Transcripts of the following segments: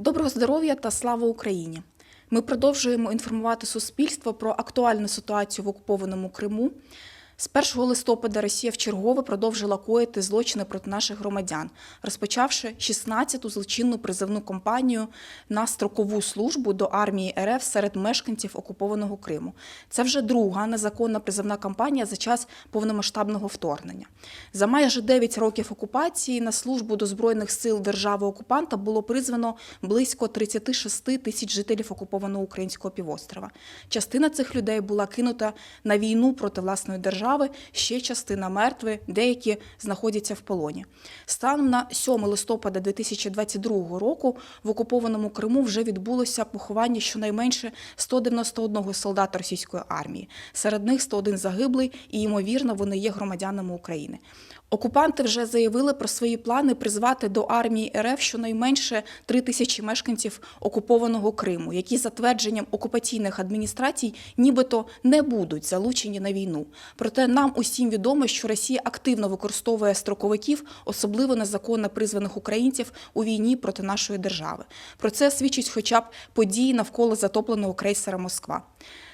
Доброго здоров'я та слава Україні! Ми продовжуємо інформувати суспільство про актуальну ситуацію в окупованому Криму. З 1 листопада Росія вчергове продовжила коїти злочини проти наших громадян, розпочавши 16-ту злочинну призовну кампанію на строкову службу до армії РФ серед мешканців окупованого Криму. Це вже друга незаконна призовна кампанія за час повномасштабного вторгнення. За майже 9 років окупації на службу до збройних сил держави-окупанта було призвано близько 36 тисяч жителів окупованого українського півострова. Частина цих людей була кинута на війну проти власної держави, ще частина мертві, деякі знаходяться в полоні. Станом на 7 листопада 2022 року в окупованому Криму вже відбулося поховання щонайменше 191 солдата російської армії. Серед них 101 загиблий, і ймовірно, вони є громадянами України. Окупанти вже заявили про свої плани призвати до армії РФ щонайменше 3 тисячі мешканців окупованого Криму, які за твердженням окупаційних адміністрацій нібито не будуть залучені на війну. Проте нам усім відомо, що Росія активно використовує строковиків, особливо незаконно призваних українців у війні проти нашої держави. Про це свідчить хоча б події навколо затопленого крейсера Москва.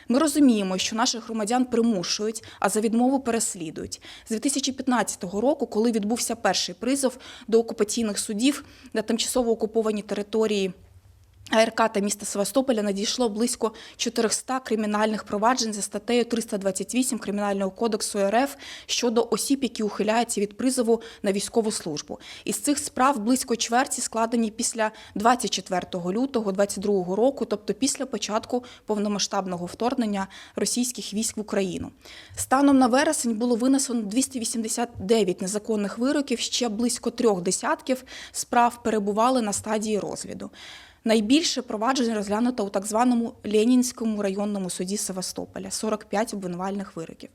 Ми розуміємо, що наших громадян примушують, а за відмову переслідують. З 2015 року, коли відбувся перший призов до окупаційних судів на тимчасово окупованій території. АРК та міста Севастополя надійшло близько 400 кримінальних проваджень за статтею 328 Кримінального кодексу РФ щодо осіб, які ухиляються від призову на військову службу. Із цих справ близько чверті складені після 24 лютого 2022 року, тобто після початку повномасштабного вторгнення російських військ в Україну. Станом на вересень було винесено 289 незаконних вироків, ще близько трьох десятків справ перебували на стадії розгляду. Найбільше проваджень розглянуто у так званому Ленінському районному суді Севастополя 45 обвинувальних вироків.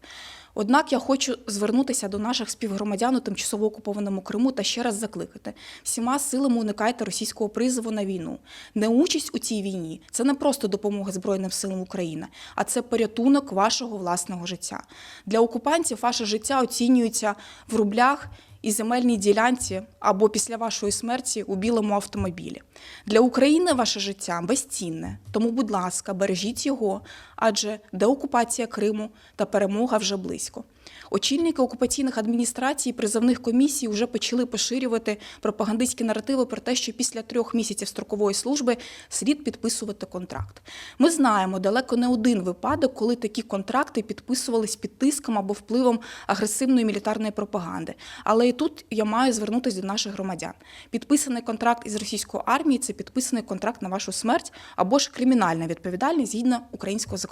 Однак я хочу звернутися до наших співгромадян у тимчасово окупованому Криму та ще раз закликати: всіма силами уникайте російського призову на війну. Неучасть у цій війні це не просто допомога Збройним силам України, а це порятунок вашого власного життя. Для окупантів ваше життя оцінюється в рублях і земельній ділянці або після вашої смерті у білому автомобілі. Для України ваше життя безцінне, тому, будь ласка, бережіть його, адже деокупація Криму та перемога вже близько. Очільники окупаційних адміністрацій, призовних комісій вже почали поширювати пропагандистські наративи про те, що після трьох місяців строкової служби слід підписувати контракт. Ми знаємо далеко не один випадок, коли такі контракти підписувались під тиском або впливом агресивної мілітарної пропаганди. Але і тут я маю звернутися до наших громадян. Підписаний контракт із російською армією це підписаний контракт на вашу смерть або ж кримінальна відповідальність згідно українського законодавства.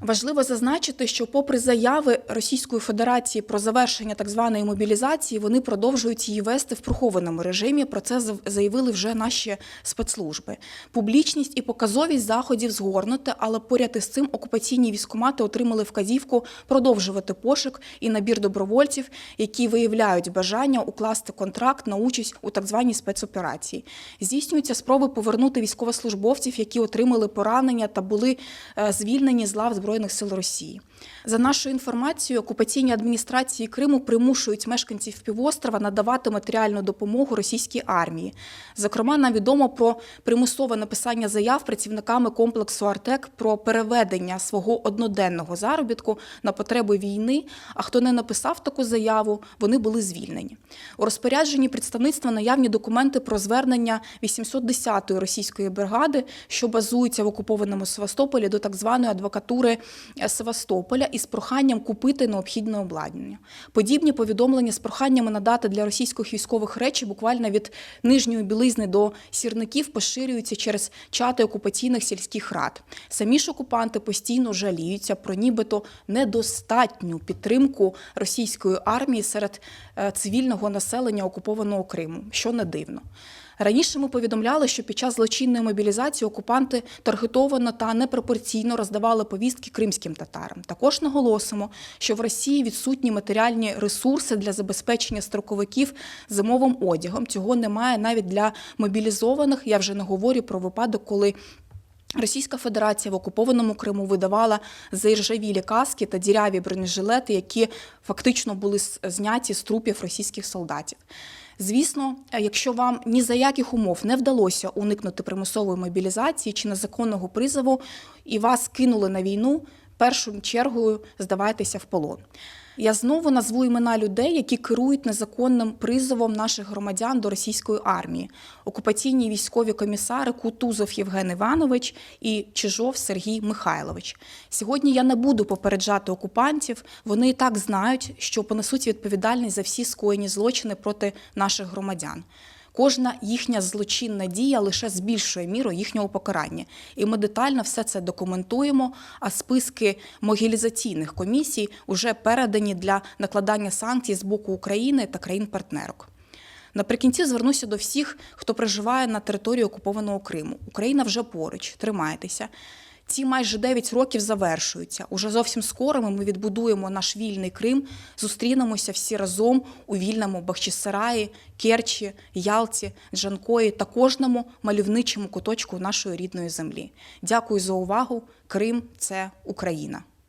Важливо зазначити, що, попри заяви Російської Федерації про завершення так званої мобілізації, вони продовжують її вести в прихованому режимі. Про це заявили вже наші спецслужби. Публічність і показовість заходів згорнуте, але поряд із цим окупаційні військомати отримали вказівку продовжувати пошук і набір добровольців, які виявляють бажання укласти контракт на участь у так званій спецоперації. Здійснюються спроби повернути військовослужбовців, які отримали поранення та були е, звільнені з лав Збройних сил Росії. За нашою інформацією, окупаційні адміністрації Криму примушують мешканців півострова надавати матеріальну допомогу російській армії. Зокрема, нам відомо про примусове написання заяв працівниками комплексу Артек про переведення свого одноденного заробітку на потреби війни. А хто не написав таку заяву, вони були звільнені. У розпорядженні представництва наявні документи про звернення 810-ї російської бригади, що базується в окупованому Севастополі до так званої адвокатури Севастополя із проханням купити необхідне обладнання. Подібні повідомлення з проханнями надати для російських військових речі буквально від нижньої білизни до сірників поширюються через чати окупаційних сільських рад. Самі ж окупанти постійно жаліються про нібито недостатню підтримку російської армії серед е, цивільного населення окупованого Криму, що не дивно. Раніше ми повідомляли, що під час злочинної мобілізації окупанти таргетовано та непропорційно роздавали повістки кримським татарам. Також наголосимо, що в Росії відсутні матеріальні ресурси для забезпечення строковиків зимовим одягом. Цього немає навіть для мобілізованих. Я вже не говорю про випадок, коли. Російська Федерація в окупованому Криму видавала заіржавілі каски та діряві бронежилети, які фактично були зняті з трупів російських солдатів. Звісно, е, якщо вам ні за яких умов не вдалося уникнути примусової мобілізації чи незаконного призову, і вас кинули на війну, першою чергою здавайтеся в полон. Я знову назву імена людей, які керують незаконним призовом наших громадян до російської армії: окупаційні військові комісари Кутузов Євген Іванович і Чижов Сергій Михайлович. Сьогодні я не буду попереджати окупантів. Вони і так знають, що понесуть відповідальність за всі скоєні злочини проти наших громадян. Кожна їхня злочинна дія лише збільшує міру їхнього покарання. І ми детально все це документуємо. А списки могілізаційних комісій вже передані для накладання санкцій з боку України та країн-партнерок. Наприкінці звернуся до всіх, хто проживає на території окупованого Криму. Україна вже поруч, тримайтеся. Ці майже 9 років завершуються. Уже зовсім скоро ми відбудуємо наш вільний Крим, зустрінемося всі разом у вільному Бахчисараї, Керчі, Ялті, Джанкої та кожному мальовничому куточку нашої рідної землі. Дякую за увагу. Крим це Україна.